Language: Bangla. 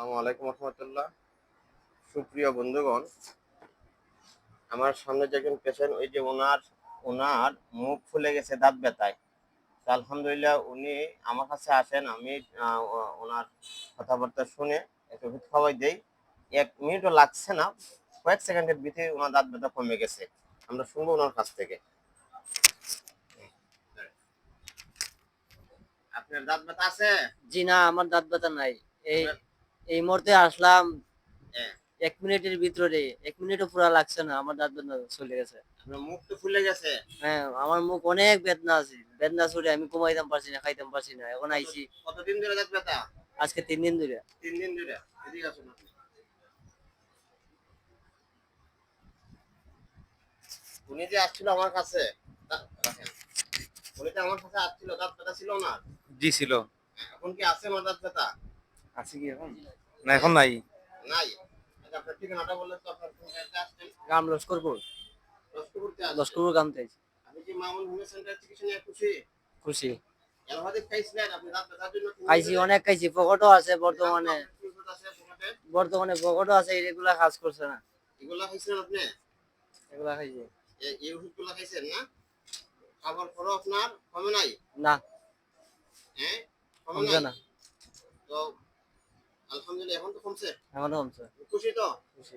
আসসালামু আলাইকুম রহমতুল্লাহ। সুপ্রিয় বন্ধুগণ আমার সামনে যে একজন পেশেন্ট ওই যে ওনার ওনার মুখ ফুলে গেছে দাঁত ব্যথায়। তো আলহামদুলিল্লাহ উনি আমার কাছে আসেন আমি ওনার কথাবার্তা শুনে একটু ওষুধ খাওয়াই দেই। এক মিনিটও লাগছে না কয়েক সেকেন্ডের ভিতরে ওনার দাঁত ব্যথা কমে গেছে। আমরা শুনব ওনার কাছ থেকে। আপনার দাঁত ব্যথা আছে? জি না আমার দাঁত ব্যথা নাই। এই এই মুহূর্তে আসলাম হ্যাঁ। এক মিনিটের ভিতরে এক মিনিটও পুরা লাগছে না আমার দাঁত ব্যথা চলে গেছে। মুখ তো ফুলে গেছে? হ্যাঁ আমার মুখ অনেক বেদনা আছে বেদনা চলে আমি ঘুমাইতাম পারছি না খাইতাম পারছি না এখন আইছি। কতদিন ধরে দাঁত ব্যথা? আজকে তিন দিন ধরে। তিন দিন ধরে? এদিকে আসুন আপনি। উনি যে আসছিল আমার কাছে তা- উনি যে আমার কাছে আসছিল দাঁত ব্যথা ছিল না? জি ছিল। এখন কি আছে আমার দাঁত ব্যথা? আছে কি এখন? না এখন নাই। নাই? আচ্ছা আপনার ঠিকানাটা বললেন তো আপনার কোন জায়গাতে আসছেন? গ্রাম লস্করপুর। লস্করপুরতে আসছেন। লস্করপুর গ্রাম থেকে। আপনি কি মামুন হোমিও সেন্টার চিকিৎসা নিয়ে খুশি? খুশি। অ্যালোপ্যাথিক খাইছিলেন আপনি দাঁত ব্যথার জন্য খাইছি অনেক খাইছি। পকেটও আছে বর্তমানে। বর্তমানে পকেটও আছে এগুলা কাজ করছে না। এগুলা খাইছিলেন আপনি? এগুলা খাইছি। এই ওষুধগুলো খাইছেন না? খাবার পরও আপনার কমে নাই? না। হ্যাঁ? কমে না। তো আলহামদুলিল্লাহ এখন তো কমছে? এখন কমছে। খুশি তো? খুশি।